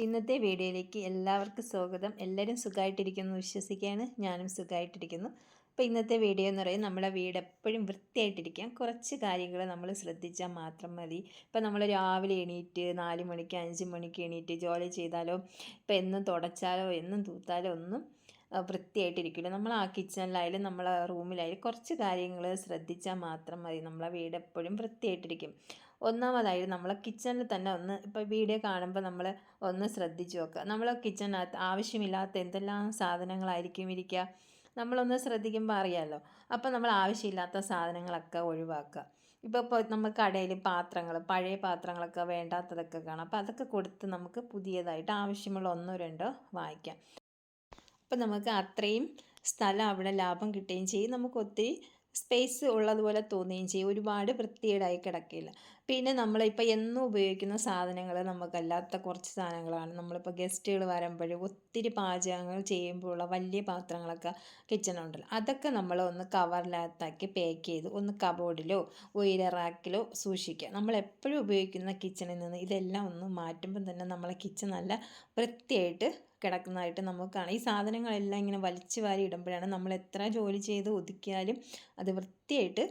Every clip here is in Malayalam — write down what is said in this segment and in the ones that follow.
ചാനലിലേക്ക് എല്ലാവർക്കും സ്വാഗതം. എല്ലാവരും സുഖമായിട്ടിരിക്കുന്നു വിശ്വസിക്കുകയാണ്. ഞാനും സുഖമായിട്ടിരിക്കുന്നു. അപ്പോൾ ഇന്നത്തെ വീഡിയോ എന്ന് പറയുന്നത് നമ്മുടെ വീട് എപ്പോഴും വൃത്തിയായിട്ടിരിക്കാൻ കുറച്ച് കാര്യങ്ങൾ നമ്മൾ ശ്രദ്ധിച്ചാൽ മാത്രം മതി. ഇപ്പോൾ നമ്മൾ രാവിലെ എണീറ്റ് നാല് മണിക്ക് അഞ്ച് മണിക്ക് എണീറ്റ് ജോലി ചെയ്താലോ ഇപ്പോൾ എന്നും തുടച്ചാലോ എന്നും തൂത്താലോ ഒന്നും വൃത്തിയായിട്ടിരിക്കില്ല. നമ്മൾ ആ കിച്ചണിലായാലും നമ്മളെ റൂമിലായാലും കുറച്ച് കാര്യങ്ങൾ ശ്രദ്ധിച്ചാൽ മാത്രം മതി. നമ്മളെ വീട് എപ്പോഴും വൃത്തിയായിട്ടിരിക്കും. ഒന്നാമതായി നമ്മൾ കിച്ചണിൽ തന്നെ ഒന്ന് ഇപ്പോൾ വീഡിയോ കാണുമ്പോൾ നമ്മൾ ഒന്ന് ശ്രദ്ധിച്ച് നോക്കുക നമ്മൾ കിച്ചണിനകത്ത് ആവശ്യമില്ലാത്ത എന്തെല്ലാം സാധനങ്ങളായിരിക്കും ഇരിക്കുക? നമ്മളൊന്ന് ശ്രദ്ധിക്കുമ്പോൾ അറിയാമല്ലോ അപ്പോൾ നമ്മൾ ആവശ്യമില്ലാത്ത സാധനങ്ങളൊക്കെ ഒഴിവാക്കുക. ഇപ്പോൾ ഇപ്പോൾ നമ്മൾ കടയിൽ പാത്രങ്ങൾ പഴയ പാത്രങ്ങളൊക്കെ വേണ്ടാത്തതൊക്കെ കാണാം. അപ്പോൾ അതൊക്കെ കൊടുത്ത് നമുക്ക് പുതിയതായിട്ട് ആവശ്യമുള്ള ഒന്നോ രണ്ടോ വാങ്ങിക്കാം. അപ്പോൾ നമുക്ക് അത്രയും സ്ഥലം അവിടെ ലാഭം കിട്ടുകയും ചെയ്യും. നമുക്ക് ഒത്തിരി സ്പേസ് ഉള്ളതുപോലെ തോന്നുകയും ചെയ്യും. ഒരുപാട് വൃത്തികേടായി കിടക്കില്ല പിന്നെ നമ്മളിപ്പോൾ എന്നും ഉപയോഗിക്കുന്ന സാധനങ്ങൾ നമുക്കല്ലാത്ത കുറച്ച് സാധനങ്ങളാണ്. നമ്മളിപ്പോൾ ഗസ്റ്റുകൾ വരുമ്പോഴും ഒത്തിരി പാചകങ്ങൾ ചെയ്യുമ്പോഴുള്ള വലിയ പാത്രങ്ങളൊക്കെ കിച്ചണുണ്ടല്ലോ. അതൊക്കെ നമ്മൾ ഒന്ന് കവറിനകത്താക്കി പാക്ക് ചെയ്ത് ഒന്ന് കബോർഡിലോ ഉയര റാക്കിലോ സൂക്ഷിക്കുക. നമ്മൾ എപ്പോഴും ഉപയോഗിക്കുന്ന കിച്ചണിൽ നിന്ന് ഇതെല്ലാം ഒന്ന് മാറ്റുമ്പോൾ തന്നെ നമ്മളെ കിച്ചൺ നല്ല വൃത്തിയായിട്ട് കിടക്കുന്നതായിട്ട് നമുക്ക് കാണാം. ഈ സാധനങ്ങളെല്ലാം ഇങ്ങനെ വലിച്ചു വാരി ഇടുമ്പോഴാണ് നമ്മൾ എത്ര ജോലി ചെയ്ത് ഒതുക്കിയാലും അത് വൃത്തിയായിട്ട്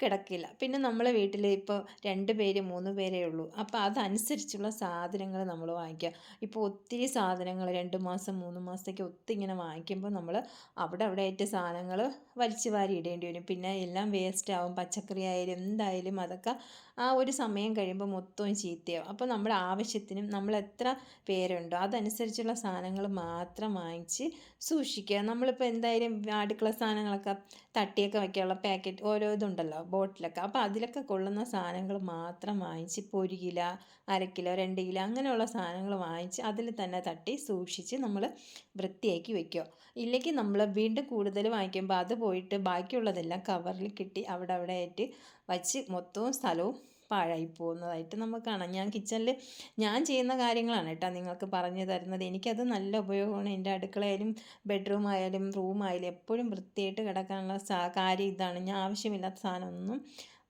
കിടക്കില്ല. പിന്നെ നമ്മളെ വീട്ടിൽ ഇപ്പോൾ രണ്ട് പേര് മൂന്ന് പേരേ ഉള്ളൂ. അപ്പോൾ അതനുസരിച്ചുള്ള സാധനങ്ങൾ നമ്മൾ വാങ്ങിക്കുക. ഇപ്പോൾ ഒത്തിരി സാധനങ്ങൾ രണ്ട് മാസം മൂന്ന് മാസത്തേക്ക് ഒത്തിരി ഇങ്ങനെ വാങ്ങിക്കുമ്പോൾ നമ്മൾ അവിടെ അവിടെ ആയിട്ട് സാധനങ്ങൾ വലിച്ചു വാരി ഇടേണ്ടി വരും. പിന്നെ എല്ലാം വേസ്റ്റ് ആവും. പച്ചക്കറി ആയാലും എന്തായാലും അതൊക്കെ ആ ഒരു സമയം കഴിയുമ്പോൾ മൊത്തവും ചീത്തയാവും. അപ്പോൾ നമ്മുടെ ആവശ്യത്തിനും നമ്മൾ എത്ര പേരുണ്ടോ അതനുസരിച്ചുള്ള സാധനങ്ങൾ മാത്രം വാങ്ങിച്ച് സൂക്ഷിക്കുക. നമ്മളിപ്പോൾ എന്തായാലും അടുക്കള സാധനങ്ങളൊക്കെ തട്ടിയൊക്കെ വയ്ക്കാനുള്ള പാക്കറ്റ് ഓരോ ഇതുണ്ടല്ലോ ബോട്ടിലൊക്കെ. അപ്പോൾ അതിലൊക്കെ കൊള്ളുന്ന സാധനങ്ങൾ മാത്രം വാങ്ങിച്ച് ഇപ്പോൾ ഒരു കിലോ അര കിലോ രണ്ട് കിലോ അങ്ങനെയുള്ള സാധനങ്ങൾ വാങ്ങിച്ച് അതിൽ തന്നെ തട്ടി സൂക്ഷിച്ച് നമ്മൾ വൃത്തിയാക്കി വയ്ക്കുക ഇല്ലെങ്കിൽ നമ്മൾ വീണ്ടും കൂടുതൽ വാങ്ങിക്കുമ്പോൾ അത് പോയിട്ട് ബാക്കിയുള്ളതെല്ലാം കവറിൽ കിട്ടി അവിടെ അവിടെ ആയിട്ട് വച്ച് മൊത്തവും സ്ഥലവും പാഴായി പോകുന്നതായിട്ട് നമുക്ക് കാണാം. ഞാൻ കിച്ചണിൽ ഞാൻ ചെയ്യുന്ന കാര്യങ്ങളാണ് കേട്ടോ നിങ്ങൾക്ക് പറഞ്ഞു തരുന്നത്. എനിക്കത് നല്ല ഉപയോഗമാണ്. എന്റെ അടുക്കളയായാലും ബെഡ്റൂം ആയാലും റൂം എപ്പോഴും വൃത്തിയായിട്ട് കിടക്കാനുള്ള കാര്യം ഇതാണ്. ഞാൻ ആവശ്യമില്ലാത്ത സാധനമൊന്നും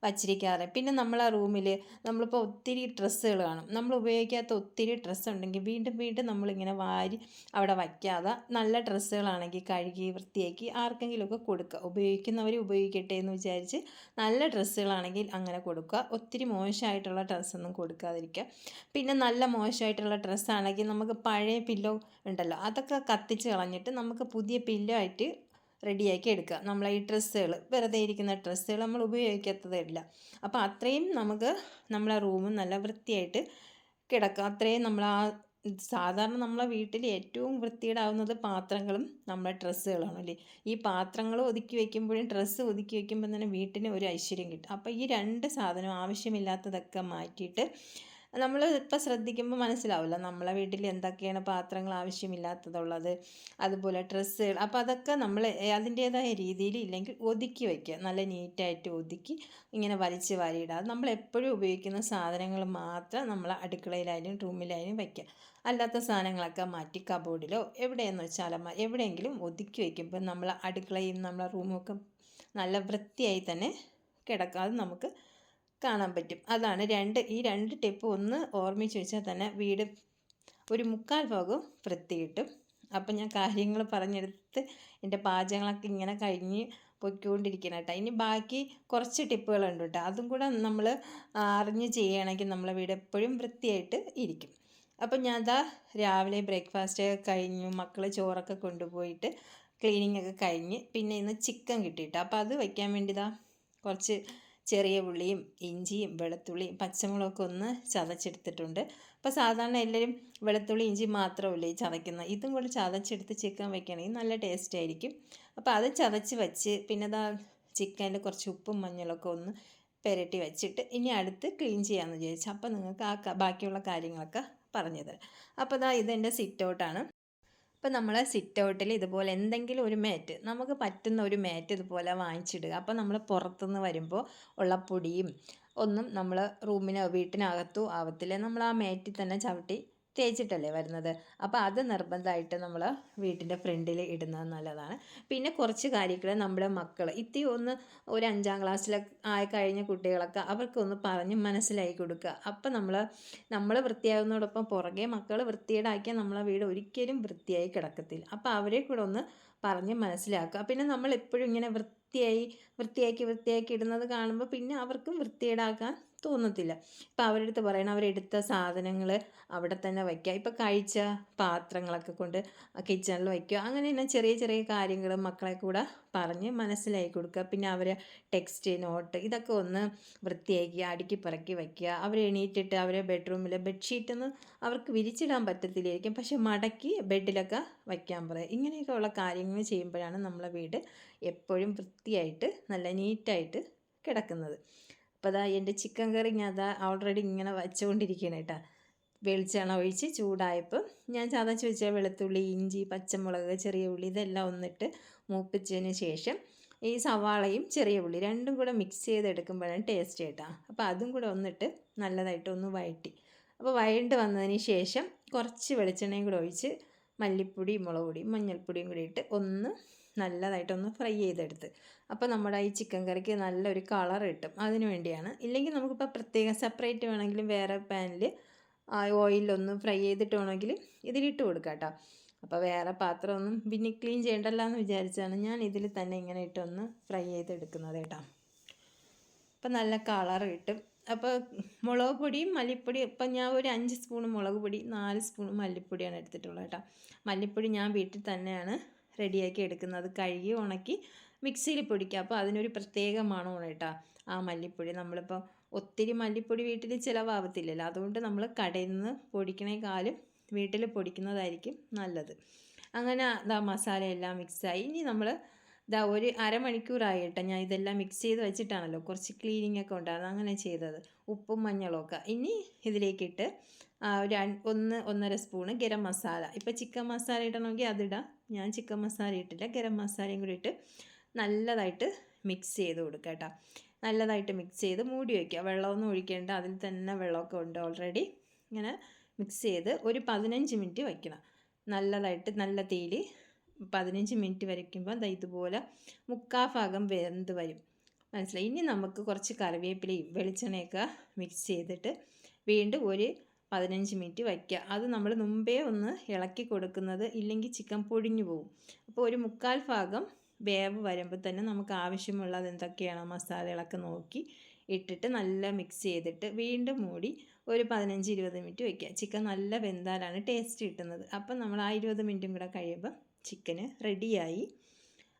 വച്ചിരിക്കാറ്. പിന്നെ നമ്മൾ ആ റൂമിൽ നമ്മളിപ്പോൾ ഒത്തിരി ഡ്രസ്സുകൾ കാണും. നമ്മൾ ഉപയോഗിക്കാത്ത ഒത്തിരി ഡ്രസ്സ് ഉണ്ടെങ്കിൽ വീണ്ടും വീണ്ടും നമ്മളിങ്ങനെ വാരി അവിടെ വയ്ക്കാതെ നല്ല ഡ്രസ്സുകളാണെങ്കിൽ കഴുകി വൃത്തിയാക്കി ആർക്കെങ്കിലുമൊക്കെ കൊടുക്കുക. ഉപയോഗിക്കുന്നവർ ഉപയോഗിക്കട്ടെ എന്ന് വിചാരിച്ച് നല്ല ഡ്രസ്സുകളാണെങ്കിൽ അങ്ങനെ കൊടുക്കുക. ഒത്തിരി മോശമായിട്ടുള്ള ഡ്രസ്സൊന്നും കൊടുക്കാതിരിക്കുക. പിന്നെ നല്ല മോശമായിട്ടുള്ള ഡ്രസ്സാണെങ്കിൽ നമുക്ക് പഴയ പില്ലോ ഉണ്ടല്ലോ അതൊക്കെ കത്തിച്ച് കളഞ്ഞിട്ട് നമുക്ക് പുതിയ പില്ലോ ആയിട്ട് റെഡിയാക്കി എടുക്കുക. നമ്മളെ ഈ ഡ്രസ്സുകൾ വെറുതെ ഇരിക്കുന്ന ഡ്രസ്സുകൾ നമ്മൾ ഉപയോഗിക്കാത്തതല്ല. അപ്പോൾ അത്രയും നമുക്ക് നമ്മളെ റൂം നല്ല വൃത്തിയായിട്ട് കിടക്കുക. അത്രയും നമ്മൾ ആ സാധാരണ നമ്മളെ വീട്ടിൽ ഏറ്റവും വൃത്തിയിടാവുന്നത് പാത്രങ്ങളും നമ്മളെ ഡ്രസ്സുകളാണ് അല്ലേ? ഈ പാത്രങ്ങൾ ഒതുക്കി വയ്ക്കുമ്പോഴും ഡ്രസ്സ് ഒതുക്കി വയ്ക്കുമ്പോൾ തന്നെ വീട്ടിന് ഒരു ഐശ്വര്യം കിട്ടും. അപ്പോൾ ഈ രണ്ട് സാധനം ആവശ്യമില്ലാത്തതൊക്കെ മാറ്റിയിട്ട് നമ്മൾ ഇപ്പം ശ്രദ്ധിക്കുമ്പോൾ മനസ്സിലാവില്ല നമ്മളെ വീട്ടിൽ എന്തൊക്കെയാണ് പാത്രങ്ങൾ ആവശ്യമില്ലാത്തതുള്ളത് അതുപോലെ ഡ്രസ്സുകൾ. അപ്പോൾ അതൊക്കെ നമ്മൾ അതിന്റേതായ രീതിയിൽ ഇല്ലെങ്കിൽ ഒതുക്കി വയ്ക്കുക നല്ല നീറ്റായിട്ട് ഒതുക്കി ഇങ്ങനെ വലിച്ച് വാരിയിടാതെ നമ്മൾ എപ്പോഴും ഉപയോഗിക്കുന്ന സാധനങ്ങൾ മാത്രം നമ്മൾ അടുക്കളയിലായാലും റൂമിലായാലും വയ്ക്കുക അല്ലാത്ത സാധനങ്ങളൊക്കെ മാറ്റി കബോർഡിലോ എവിടെയെന്ന് വെച്ചാൽ എവിടെയെങ്കിലും ഒതുക്കി വയ്ക്കുമ്പോൾ നമ്മൾ അടുക്കളയും നമ്മളെ റൂമൊക്കെ നല്ല വൃത്തിയായി തന്നെ കിടക്കാതെ നമുക്ക് കാണാൻ പറ്റും. അതാണ് രണ്ട് ഈ രണ്ട് ടിപ്പ് ഒന്ന് ഓർമ്മിച്ച് വെച്ചാൽ തന്നെ വീട് ഒരു മുക്കാൽ ഭാഗവും വൃത്തി കിട്ടും അപ്പം ഞാൻ കാര്യങ്ങൾ പറഞ്ഞെടുത്ത് എന്റെ പാചകങ്ങളൊക്കെ ഇങ്ങനെ കഴിഞ്ഞ് പൊയ്ക്കൊണ്ടിരിക്കണം കേട്ടോ. ഇനി ബാക്കി കുറച്ച് ടിപ്പുകളുണ്ട് കേട്ടോ. അതും കൂടെ നമ്മൾ അറിഞ്ഞ് ചെയ്യണമെങ്കിൽ നമ്മളെ വീട് എപ്പോഴും വൃത്തിയായിട്ട് ഇരിക്കും. അപ്പം ഞാൻ അതാ രാവിലെ ബ്രേക്ക്ഫാസ്റ്റ് കഴിഞ്ഞു മക്കൾ ചോറൊക്കെ കൊണ്ടുപോയിട്ട് ക്ലീനിങ് ഒക്കെ കഴിഞ്ഞ് പിന്നെ ഇന്ന് ചിക്കൻ കിട്ടിയിട്ട് അപ്പോൾ അത് വയ്ക്കാൻ വേണ്ടിതാ കുറച്ച് ചെറിയ ഉള്ളിയും ഇഞ്ചിയും വെളുത്തുള്ളിയും പച്ചമുളകൊക്കെ ഒന്ന് ചതച്ചെടുത്തിട്ടുണ്ട്. അപ്പോൾ സാധാരണ എല്ലാവരും വെളുത്തുള്ളി ഇഞ്ചി മാത്രമല്ലേ ചതയ്ക്കുന്നത്? ഇതും കൂടി ചതച്ചെടുത്ത് ചിക്കൻ വെക്കുകയാണെങ്കിൽ നല്ല ടേസ്റ്റ് ആയിരിക്കും. അപ്പോൾ അത് ചതച്ച് വെച്ച് പിന്നെ അതാ ചിക്കനിൽ കുറച്ച് ഉപ്പും മഞ്ഞളൊക്കെ ഒന്ന് പെരട്ടി വെച്ചിട്ട് ഇനി അടുത്ത് ക്ലീൻ ചെയ്യാമെന്ന് വിചാരിച്ചു. അപ്പോൾ നിങ്ങൾക്ക് ആ ബാക്കിയുള്ള കാര്യങ്ങളൊക്കെ പറഞ്ഞു തരാം. അപ്പോൾ ഇതാ ഇതെന്റെ സിറ്റ് ഔട്ടാണ്. അപ്പോൾ നമ്മൾ സിറ്റ് ഔട്ടിൽ ഇതുപോലെ എന്തെങ്കിലും ഒരു മാറ്റ് നമുക്ക് പറ്റുന്ന ഒരു മാറ്റ് ഇതുപോലെ വാങ്ങിച്ചിടുക. അപ്പോൾ നമ്മൾ പുറത്തുനിന്ന് വരുമ്പോൾ ഉള്ള പൊടിയും ഒന്നും നമ്മൾ റൂമിന് വീട്ടിനകത്തും ആവത്തില്ല നമ്മൾ ആ മാറ്റിൽ തന്നെ ചവിട്ടി തേച്ചിട്ടല്ലേ വരുന്നത്. അപ്പോൾ അത് നിർബന്ധമായിട്ട് നമ്മൾ വീട്ടിന്റെ ഫ്രണ്ടിൽ ഇടുന്നത് നല്ലതാണ്. പിന്നെ കുറച്ച് കാര്യങ്ങൾ നമ്മുടെ മക്കൾ ഇത്തി ഒന്ന് ഒരു അഞ്ചാം ക്ലാസ്സിലൊക്കെ ആയി കഴിഞ്ഞ കുട്ടികളൊക്കെ അവർക്കൊന്ന് പറഞ്ഞ് മനസ്സിലാക്കി കൊടുക്കുക. അപ്പം നമ്മൾ നമ്മൾ വൃത്തിയാകുന്നതോടൊപ്പം പുറകെ മക്കൾ വൃത്തിയേടാക്കിയാൽ നമ്മളെ വീട് ഒരിക്കലും വൃത്തിയായി കിടക്കത്തില്ല. അപ്പോൾ അവരെ കൂടെ ഒന്ന് പറഞ്ഞ് മനസ്സിലാക്കുക. പിന്നെ നമ്മൾ എപ്പോഴും ഇങ്ങനെ വൃത്തിയായി വൃത്തിയാക്കി വൃത്തിയാക്കി ഇടുന്നത് കാണുമ്പോൾ പിന്നെ അവർക്കും വൃത്തിയേടാക്കാൻ തോന്നത്തില്ല. ഇപ്പം അവരുടെ അടുത്ത് പറയണം അവരെടുത്ത സാധനങ്ങൾ അവിടെ തന്നെ വയ്ക്കുക ഇപ്പം കഴിച്ച പാത്രങ്ങളൊക്കെ കൊണ്ട് കിച്ചണിൽ വയ്ക്കുക. അങ്ങനെ തന്നെ ചെറിയ ചെറിയ കാര്യങ്ങൾ മക്കളെ കൂടെ പറഞ്ഞ് മനസ്സിലാക്കി കൊടുക്കുക. പിന്നെ അവരെ ടെക്സ്റ്റ് നോട്ട് ഇതൊക്കെ ഒന്ന് വൃത്തിയാക്കി അടുക്കി പറക്കി വയ്ക്കുക. അവർ എണീറ്റിട്ട് അവരെ ബെഡ്റൂമിൽ ഒന്ന് അവർക്ക് വിരിച്ചിടാൻ പറ്റത്തില്ലായിരിക്കും. പക്ഷെ മടക്കി ബെഡിലൊക്കെ വയ്ക്കാൻ പറയുക ഇങ്ങനെയൊക്കെ ഉള്ള കാര്യങ്ങൾ ചെയ്യുമ്പോഴാണ് നമ്മളെ വീട് എപ്പോഴും വൃത്തിയായിട്ട് നല്ല നീറ്റായിട്ട് കിടക്കുന്നത്. അപ്പോൾ അതാ എന്റെ ചിക്കൻ കറി ഞാൻ അതാ ഓൾറെഡി ഇങ്ങനെ വച്ചുകൊണ്ടിരിക്കുകയാണ് കേട്ടോ. വെളിച്ചെണ്ണ ഒഴിച്ച് ചൂടായപ്പോൾ ഞാൻ ചതച്ച് ചോദിച്ചാൽ വെളുത്തുള്ളി ഇഞ്ചി പച്ചമുളക് ചെറിയ ഉള്ളി ഇതെല്ലാം ഒന്നിട്ട് മൂപ്പിച്ചതിന് ശേഷം ഈ സവാളയും ചെറിയ ഉള്ളി രണ്ടും കൂടെ മിക്സ് ചെയ്തെടുക്കുമ്പോഴാണ് ടേസ്റ്റ് കേട്ടോ. അപ്പോൾ അതും കൂടെ ഒന്നിട്ട് നല്ലതായിട്ട് ഒന്ന് വഴറ്റി അപ്പോൾ വഴണ്ട് വന്നതിന് ശേഷം കുറച്ച് വെളിച്ചെണ്ണയും കൂടെ ഒഴിച്ച് മല്ലിപ്പൊടി മുളക് പൊടി മഞ്ഞൾപ്പൊടിയും കൂടി ഇട്ട് ഒന്ന് നല്ലതായിട്ടൊന്ന് ഫ്രൈ ചെയ്തെടുത്ത്. അപ്പോൾ നമ്മുടെ ഈ ചിക്കൻ കറിക്ക് നല്ലൊരു കളർ കിട്ടും. അതിന് വേണ്ടിയാണ്. ഇല്ലെങ്കിൽ നമുക്കിപ്പോൾ പ്രത്യേകം സെപ്പറേറ്റ് വേണമെങ്കിലും വേറെ പാനിൽ ഓയിലൊന്ന് ഫ്രൈ ചെയ്തിട്ട് വേണമെങ്കിൽ ഇതിലിട്ട് കൊടുക്കാം കേട്ടോ. അപ്പോൾ വേറെ പാത്രമൊന്നും പിന്നെ ക്ലീൻ ചെയ്യേണ്ടല്ല എന്ന് വിചാരിച്ചാണ് ഞാൻ ഇതിൽ തന്നെ ഇങ്ങനെ ഇട്ടൊന്ന് ഫ്രൈ ചെയ്തെടുക്കുന്നത് കേട്ടോ. അപ്പം നല്ല കളർ കിട്ടും. അപ്പോൾ മുളക് പൊടിയും മല്ലിപ്പൊടിയും ഇപ്പം ഞാൻ ഒരു അഞ്ച് സ്പൂൺ മുളക് പൊടി നാല് സ്പൂൺ മല്ലിപ്പൊടിയാണ് എടുത്തിട്ടുള്ളത് കേട്ടോ. മല്ലിപ്പൊടി ഞാൻ വീട്ടിൽ തന്നെയാണ് റെഡിയാക്കി എടുക്കുന്നത്. കഴുകി ഉണക്കി മിക്സിയിൽ പൊടിക്കുക. അപ്പോൾ അതിനൊരു പ്രത്യേക മണമാണ് കേട്ടോ ആ മല്ലിപ്പൊടി. നമ്മളിപ്പോൾ ഒത്തിരി മല്ലിപ്പൊടി വീട്ടിൽ ചിലവാകത്തില്ലല്ലോ അതുകൊണ്ട് നമ്മൾ കടയിൽ നിന്ന് പൊടിക്കണേക്കാളും വീട്ടിൽ പൊടിക്കുന്നതായിരിക്കും നല്ലത്. അങ്ങനെ ഇതാ മസാലയെല്ലാം മിക്സായി. ഇനി നമ്മൾ ഇതാ ഒരു അരമണിക്കൂറായി കേട്ടോ ഞാൻ ഇതെല്ലാം മിക്സ് ചെയ്ത് വെച്ചിട്ടാണല്ലോ കുറച്ച് ക്ലീനിങ് ഒക്കെ ഉണ്ടായിരുന്നു. അങ്ങനെ ചെയ്തത്. ഉപ്പും മഞ്ഞളും ഒക്കെ. ഇനി ഇതിലേക്കിട്ട് ഒരു ഒന്ന് ഒന്നര സ്പൂണ് ഗരം മസാല. ഇപ്പോൾ ചിക്കൻ മസാല ഇടണമെങ്കിൽ അതിടാം. ഞാൻ ചിക്കൻ മസാല ഇട്ടില്ല. ഗരം മസാലയും കൂടി ഇട്ട് നല്ലതായിട്ട് മിക്സ് ചെയ്ത് കൊടുക്കുക കേട്ടോ. നല്ലതായിട്ട് മിക്സ് ചെയ്ത് മൂടി വയ്ക്കുക വെള്ളമൊന്നും ഒഴിക്കേണ്ട. അതിൽ തന്നെ വെള്ളമൊക്കെ ഉണ്ട് ഓൾറെഡി ഇങ്ങനെ മിക്സ് ചെയ്ത് ഒരു പതിനഞ്ച് മിനിറ്റ് വയ്ക്കണം നല്ലതായിട്ട് നല്ല തീയിൽ പതിനഞ്ച് മിനിറ്റ് വരയ്ക്കുമ്പോൾ ഇതുപോലെ മുക്കാ ഭാഗം വെന്ത് വരും. മനസ്സിലായി? ഇനി നമുക്ക് കുറച്ച് കറിവേപ്പിലയും വെളിച്ചെണ്ണയൊക്കെ മിക്സ് ചെയ്തിട്ട് വീണ്ടും ഒരു പതിനഞ്ച് മിനിറ്റ് വയ്ക്കുക. അത് നമ്മൾ മുമ്പേ ഒന്ന് ഇളക്കി കൊടുക്കുന്നത് ഇല്ലെങ്കിൽ ചിക്കൻ പൊടിഞ്ഞു പോകും അപ്പോൾ ഒരു മുക്കാൽ ഭാഗം വേവ് വരുമ്പോൾ തന്നെ നമുക്ക് ആവശ്യമുള്ളത് എന്തൊക്കെയാണ് മസാലകളൊക്കെ നോക്കി ഇട്ടിട്ട് നല്ല മിക്സ് ചെയ്തിട്ട് വീണ്ടും മൂടി ഒരു പതിനഞ്ച് ഇരുപത് മിനിറ്റ് വയ്ക്കുക. ചിക്കൻ നല്ല വെന്താലാണ് ടേസ്റ്റ് കിട്ടുന്നത്. അപ്പം നമ്മൾ ആ ഇരുപത് മിനിറ്റും കൂടെ കഴിയുമ്പോൾ ചിക്കന് റെഡിയായി.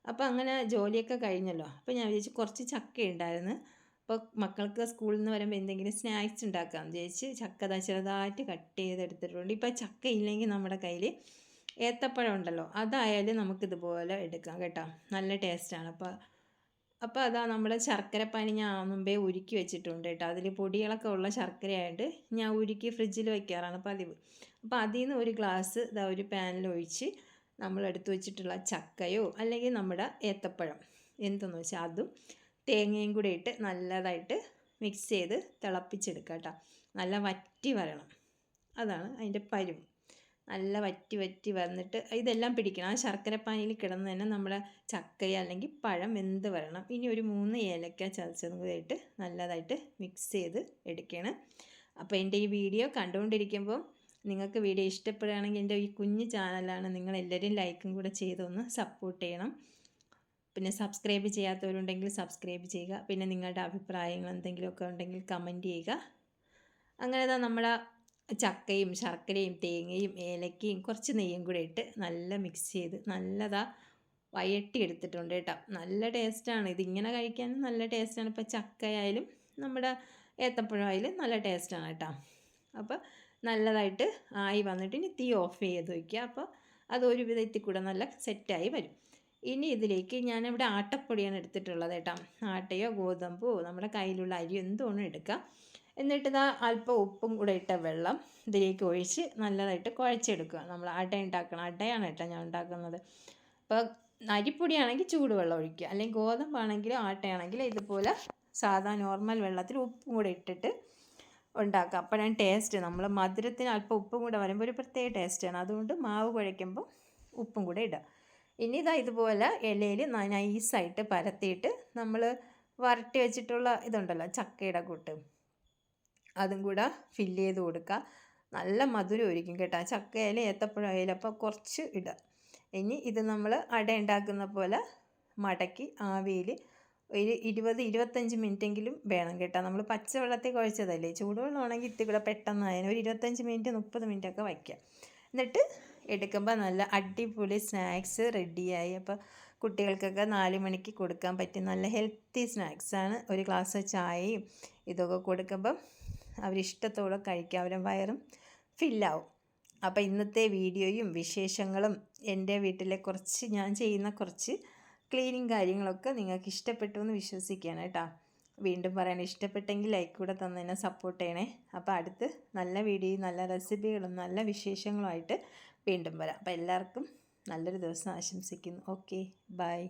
അപ്പോൾ അങ്ങനെ ജോലിയൊക്കെ കഴിഞ്ഞല്ലോ. അപ്പോൾ ഞാൻ വിചാരിച്ചു കുറച്ച് ചക്ക ഉണ്ടായിരുന്നു. അപ്പോൾ മക്കൾക്ക് സ്കൂളിൽ നിന്ന് വരുമ്പോൾ എന്തെങ്കിലും സ്നാക്സ് ഉണ്ടാക്കാം. വിചാരിച്ച് ചക്ക ചെറുതായിട്ട് കട്ട് ചെയ്തെടുത്തിട്ടുണ്ട്. ഇപ്പോൾ ചക്ക ഇല്ലെങ്കിൽ നമ്മുടെ കയ്യിൽ ഏത്തപ്പഴം ഉണ്ടല്ലോ അതായാലും നമുക്കിതുപോലെ എടുക്കാം കേട്ടോ. നല്ല ടേസ്റ്റാണ്. അപ്പോൾ അപ്പോൾ അതാ നമ്മുടെ ശർക്കരപ്പാനി ഞാൻ മുമ്പേ ഉരുക്കി വെച്ചിട്ടുണ്ട് കേട്ടോ. അതിൽ പൊടികളൊക്കെ ഉള്ള ശർക്കരയായിട്ട് ഞാൻ ഉരുക്കി ഫ്രിഡ്ജിൽ വയ്ക്കാറാണ് പതിവ്. അപ്പോൾ അതിൽ നിന്ന് ഒരു ഗ്ലാസ് ഇതാ ഒരു പാനിൽ ഒഴിച്ച് നമ്മൾ എടുത്തു വെച്ചിട്ടുള്ള ചക്കയോ അല്ലെങ്കിൽ നമ്മുടെ ഏത്തപ്പഴം എന്തെന്ന് വെച്ചാൽ അതും തേങ്ങയും കൂടി ഇട്ട് നല്ലതായിട്ട് മിക്സ് ചെയ്ത് തിളപ്പിച്ചെടുക്കുക കേട്ടോ. നല്ല വറ്റി വരണം. അതാണ് അതിന്റെ പരുവ്. നല്ല വറ്റി വറ്റി വന്നിട്ട് ഇതെല്ലാം പിടിക്കണം. ആ ശർക്കരപ്പാനിയിൽ കിടന്ന് തന്നെ നമ്മുടെ ചക്കയ അല്ലെങ്കിൽ പഴം വെന്ത് വരണം. ഇനി ഒരു മൂന്ന് ഏലക്ക ചതച്ചതും കൂടിയിട്ട് നല്ലതായിട്ട് മിക്സ് ചെയ്ത് എടുക്കണം. അപ്പോൾ എന്റെ ഈ വീഡിയോ കണ്ടുകൊണ്ടിരിക്കുമ്പോൾ നിങ്ങൾക്ക് വീഡിയോ ഇഷ്ടപ്പെടുകയാണെങ്കിൽ എന്റെ ഈ കുഞ്ഞു ചാനലാണ് നിങ്ങൾ എല്ലാവരും ലൈക്കും കൂടെ ചെയ്തൊന്ന് സപ്പോർട്ട് ചെയ്യണം. പിന്നെ സബ്സ്ക്രൈബ് ചെയ്യാത്തവരുണ്ടെങ്കിൽ സബ്സ്ക്രൈബ് ചെയ്യുക. പിന്നെ നിങ്ങളുടെ അഭിപ്രായങ്ങൾ എന്തെങ്കിലുമൊക്കെ ഉണ്ടെങ്കിൽ കമന്റ് ചെയ്യുക. അങ്ങനെ തന്നെ നമ്മുടെ ചക്കയും ശർക്കരയും തേങ്ങയും ഏലക്കയും കുറച്ച് നെയ്യും കൂടെ ഇട്ട് നല്ല മിക്സ് ചെയ്ത് നല്ലതാ വയറ്റി എടുത്തിട്ടുണ്ട് കേട്ടോ. നല്ല ടേസ്റ്റാണ് ഇതിങ്ങനെ കഴിക്കാൻ നല്ല ടേസ്റ്റാണ് ഇപ്പോൾ ചക്കയായാലും നമ്മുടെ ഏത്തപ്പഴമായാലും നല്ല ടേസ്റ്റാണ് കേട്ടോ. അപ്പോൾ നല്ലതായിട്ട് ആയി വന്നിട്ട് ഇനി തീ ഓഫ് ചെയ്ത് വയ്ക്കുക അപ്പോൾ അത് ഒരു വിധത്തിൽ കൂടെ നല്ല സെറ്റായി വരും. ഇനി ഇതിലേക്ക് ഞാനിവിടെ ആട്ടപ്പൊടിയാണ് എടുത്തിട്ടുള്ളത് കേട്ടോ. ആട്ടയോ ഗോതമ്പോ നമ്മുടെ കയ്യിലുള്ള അരി എന്തോന്നും എടുക്കുക. എന്നിട്ട് ഇതാ അല്പം ഉപ്പും കൂടെ ഇട്ട വെള്ളം ഇതിലേക്ക് ഒഴിച്ച് നല്ലതായിട്ട് കുഴച്ചെടുക്കുക. നമ്മൾ അട ഉണ്ടാക്കണം അടയാണ് കേട്ടോ ഞാൻ ഉണ്ടാക്കുന്നത്. അപ്പോൾ അരിപ്പൊടിയാണെങ്കിൽ ചൂടുവെള്ളം ഒഴിക്കുക. അല്ലെങ്കിൽ ഗോതമ്പാണെങ്കിലും ആട്ടയാണെങ്കിലും ഇതുപോലെ സാധാ നോർമൽ വെള്ളത്തിൽ ഉപ്പും കൂടെ ഇട്ടിട്ട് ഉണ്ടാക്കുക ഞാൻ ടേസ്റ്റ് നമ്മൾ മധുരത്തിന് അല്പം ഉപ്പും കൂടെ വരുമ്പോൾ ഒരു പ്രത്യേക ടേസ്റ്റാണ് അതുകൊണ്ട് മാവ് കുഴയ്ക്കുമ്പോൾ ഉപ്പും കൂടെ ഇടുക ഇനി ഇതാ ഇതുപോലെ ഇലയിൽ നൈസായിട്ട് പരത്തിയിട്ട് നമ്മൾ വരട്ടി വെച്ചിട്ടുള്ള ഇതുണ്ടല്ലോ ചക്കയുടെ കൂട്ട്. അതും കൂടെ ഫില്ല് ചെയ്ത് കൊടുക്കുക. നല്ല മധുരം ഒരിക്കും കേട്ടോ. ചക്കയില ഏത്തപ്പഴം ആയാലും അപ്പോൾ കുറച്ച് ഇടുക. ഇനി ഇത് നമ്മൾ അട ഉണ്ടാക്കുന്ന പോലെ മടക്കി ആവിയിൽ ഒരു ഇരുപത് ഇരുപത്തഞ്ച് മിനിറ്റെങ്കിലും വേണം കേട്ടോ. നമ്മൾ പച്ചവെള്ളത്തിൽ കുഴച്ചതല്ലേ? ചൂടുവെള്ളമാണെങ്കിൽ ഇത്തിരി പെട്ടെന്ന് അതിന് ഒരു ഇരുപത്തഞ്ച് മിനിറ്റ് മുപ്പത് മിനിറ്റ് ഒക്കെ വയ്ക്കാം. എന്നിട്ട് എടുക്കുമ്പോൾ നല്ല അടിപൊളി സ്നാക്സ് റെഡിയായി. അപ്പോൾ കുട്ടികൾക്കൊക്കെ നാല് മണിക്ക് കൊടുക്കാൻ പറ്റിയ നല്ല ഹെൽത്തി സ്നാക്സാണ് ഒരു ഗ്ലാസ് ചായയും ഇതൊക്കെ കൊടുക്കുമ്പം അവരിഷ്ടത്തോടെ കഴിക്കാം. അവരുടെ വയറും ഫില്ലാവും. അപ്പോൾ ഇന്നത്തെ വീഡിയോയും വിശേഷങ്ങളും എന്റെ വീട്ടിലെ കുറച്ച് ഞാൻ ചെയ്യുന്ന കുറച്ച് ക്ലീനിങ് കാര്യങ്ങളൊക്കെ നിങ്ങൾക്ക് ഇഷ്ടപ്പെട്ടു എന്ന് വിശ്വസിക്കുകയാണ് കേട്ടോ. വീണ്ടും പറയാൻ ഇഷ്ടപ്പെട്ടെങ്കിൽ ലൈക്ക് കൂടെ തന്നെ സപ്പോർട്ട് ചെയ്യണേ. അപ്പോൾ അടുത്ത് നല്ല വീഡിയോയും നല്ല റെസിപ്പികളും നല്ല വിശേഷങ്ങളുമായിട്ട് വീണ്ടും വരാം. അപ്പോൾ എല്ലാവർക്കും നല്ലൊരു ദിവസം ആശംസിക്കുന്നു. Okay bye